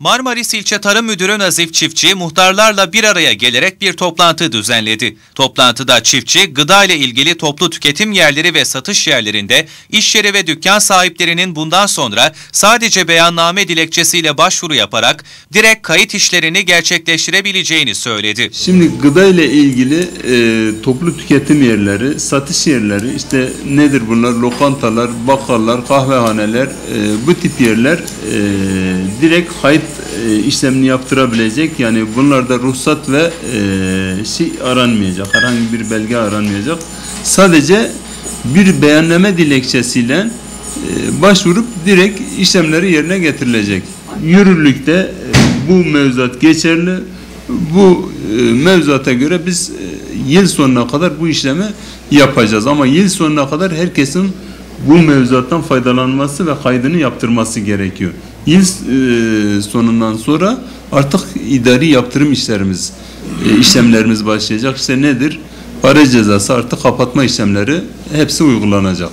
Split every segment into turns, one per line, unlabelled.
Marmaris İlçe Tarım Müdürü Nazif Çiftçi muhtarlarla bir araya gelerek bir toplantı düzenledi. Toplantıda çiftçi gıda ile ilgili toplu tüketim yerleri ve satış yerlerinde iş yeri ve dükkan sahiplerinin bundan sonra sadece beyanname dilekçesiyle başvuru yaparak direkt kayıt işlerini gerçekleştirebileceğini söyledi.
Şimdi gıda ile ilgili e, toplu tüketim yerleri, satış yerleri işte nedir bunlar? Lokantalar, bakkallar, kahvehaneler e, bu tip yerler e, direkt kayıt e, işlemini yaptırabilecek. Yani bunlarda ruhsat ve e, şey aranmayacak. Herhangi bir belge aranmayacak. Sadece bir beyanname dilekçesiyle e, başvurup direkt işlemleri yerine getirilecek. Yürürlükte e, bu mevzuat geçerli. Bu e, mevzuata göre biz yıl sonuna kadar bu işlemi yapacağız. Ama yıl sonuna kadar herkesin bu mevzuattan faydalanması ve kaydını yaptırması gerekiyor. Yıl e, sonundan sonra artık idari yaptırım işlerimiz, e, işlemlerimiz başlayacak. İşte nedir? Para cezası artık kapatma işlemleri hepsi uygulanacak.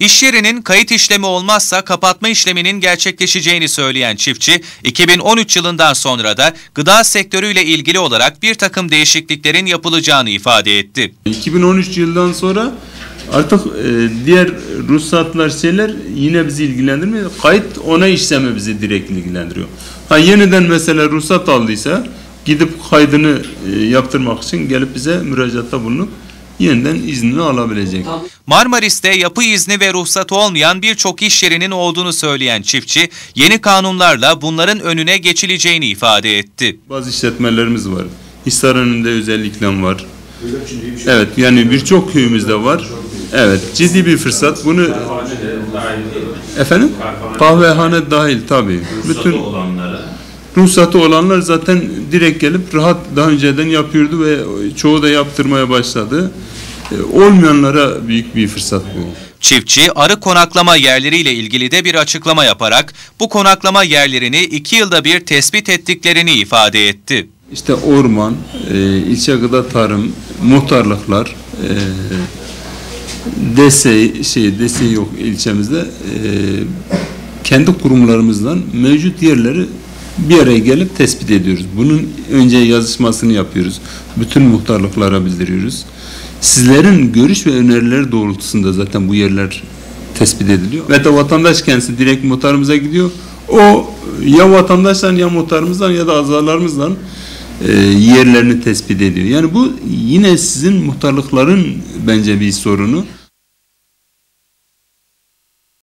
İş yerinin kayıt işlemi olmazsa kapatma işleminin gerçekleşeceğini söyleyen çiftçi, 2013 yılından sonra da gıda sektörüyle ilgili olarak bir takım değişikliklerin yapılacağını ifade etti.
2013 yıldan sonra artık e, diğer ruhsatlar şeyler yine bizi ilgilendirmiyor. Kayıt ona işlemi bizi direkt ilgilendiriyor. Ha yeniden mesela ruhsat aldıysa gidip kaydını e, yaptırmak için gelip bize müracaatta bulunup yeniden iznini alabilecek.
Marmaris'te yapı izni ve ruhsatı olmayan birçok iş yerinin olduğunu söyleyen çiftçi, yeni kanunlarla bunların önüne geçileceğini ifade etti.
Bazı işletmelerimiz var. Hisar önünde özellikle var. Evet yani birçok köyümüzde var. Evet ciddi bir fırsat. Bunu efendim kahvehane dahil tabii. Bütün ruhsatı olanlar zaten direkt gelip rahat daha önceden yapıyordu ve çoğu da yaptırmaya başladı. E, Olmayanlara büyük bir fırsat bu.
Çiftçi, arı konaklama yerleriyle ilgili de bir açıklama yaparak bu konaklama yerlerini iki yılda bir tespit ettiklerini ifade etti.
İşte orman, e, ilçe gıda tarım, muhtarlıklar, e, DSE, şey, DSE yok ilçemizde, e, kendi kurumlarımızdan mevcut yerleri bir araya gelip tespit ediyoruz. Bunun önce yazışmasını yapıyoruz. Bütün muhtarlıklara bildiriyoruz. Sizlerin görüş ve önerileri doğrultusunda zaten bu yerler tespit ediliyor. Ve de vatandaş kendisi direkt muhtarımıza gidiyor. O ya vatandaştan ya muhtarımızdan ya da azalarımızdan e, yerlerini tespit ediyor. Yani bu yine sizin muhtarlıkların bence bir sorunu.